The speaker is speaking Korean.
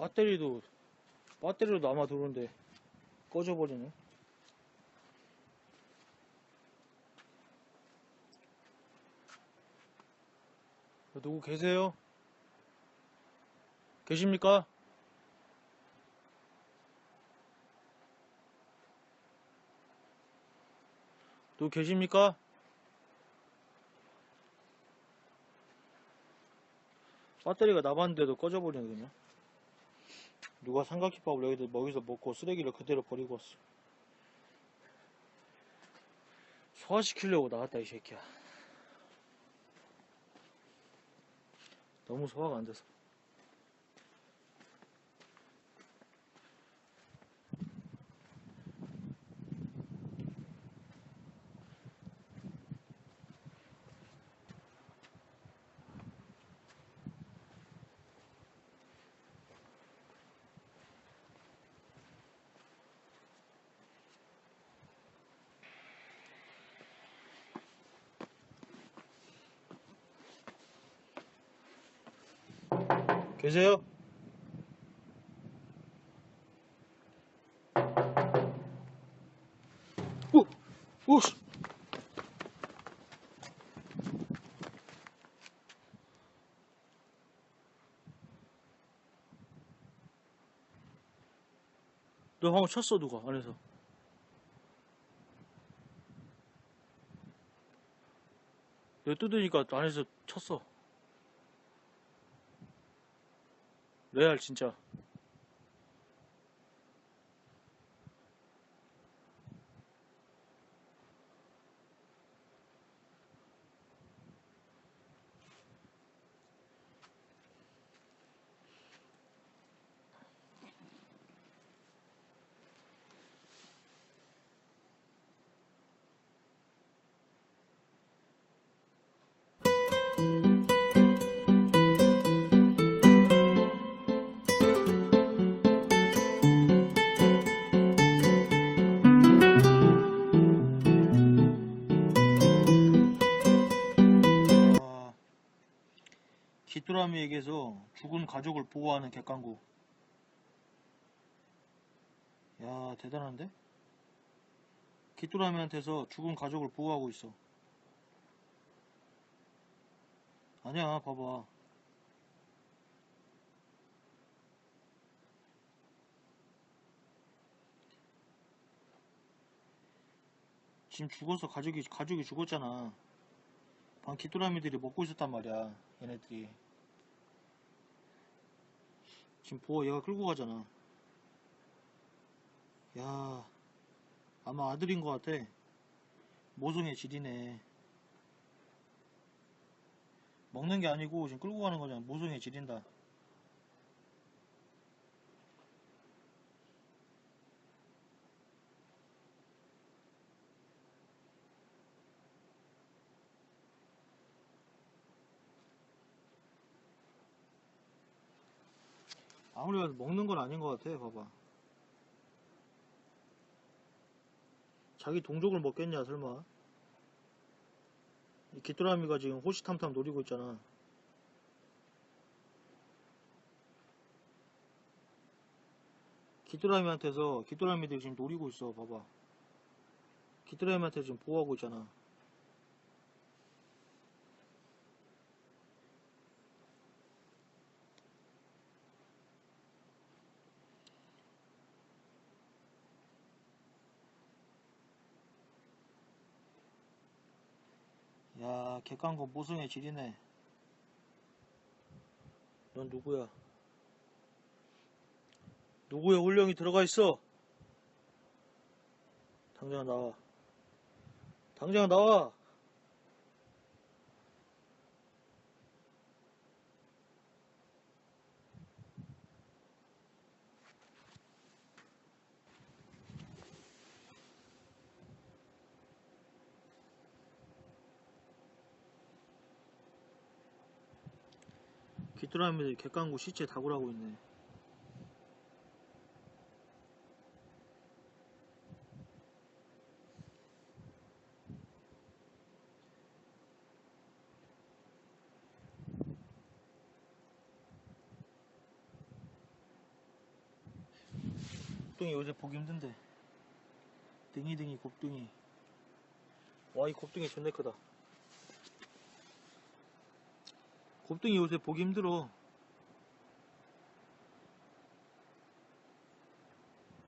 배터리도 배터리로 남아 도는데 꺼져버리네. 누구 계세요? 계십니까? 누구 계십니까? 배터리가 남았는데도 꺼져버리네 그냥 누가 삼각김밥을 여기다 먹이서 먹고 쓰레기를 그대로 버리고 왔어. 소화시키려고 나왔다 이 새끼야. 너무 소화가 안 돼서 계세요? 오! 오! 씨. 너 방금 쳤어 누가 안에서 내가 뜯으니까 안에서 쳤어 레알 진짜 귀뚜라미에게서 죽은 가족을 보호하는 객강구 야 대단한데? 귀뚜라미한테서 죽은 가족을 보호하고 있어. 아니야 봐봐. 지금 죽어서 가족이 가족이 죽었잖아 방 귀뚜라미들이 먹고 있었단 말이야 얘네들이. 지금 보호 얘가 끌고 가잖아. 야 아마 아들인 것 같아. 모성의 질이네. 먹는 게 아니고 지금 끌고 가는 거잖아. 모성의 질인다 아무리 봐도 먹는 건 아닌 것 같아 봐봐. 자기 동족을 먹겠냐 설마? 이 귀뚜라미가 지금 호시탐탐 노리고 있잖아. 귀뚜라미한테서 귀뚜라미들이 지금 노리고 있어 봐봐. 귀뚜라미한테 지금 보호하고 있잖아 야, 객관고 모성의 질이네. 넌 누구야? 누구의 혼령이 들어가 있어? 당장 나와. 당장 나와! 귀뚜라미들이 객관구 시체 다굴하고 있네. 곱둥이 요새 보기 힘든데. 등이등이 곱둥이. 와 이 곱둥이 존나 크다. 곱등이 요새 보기 힘들어.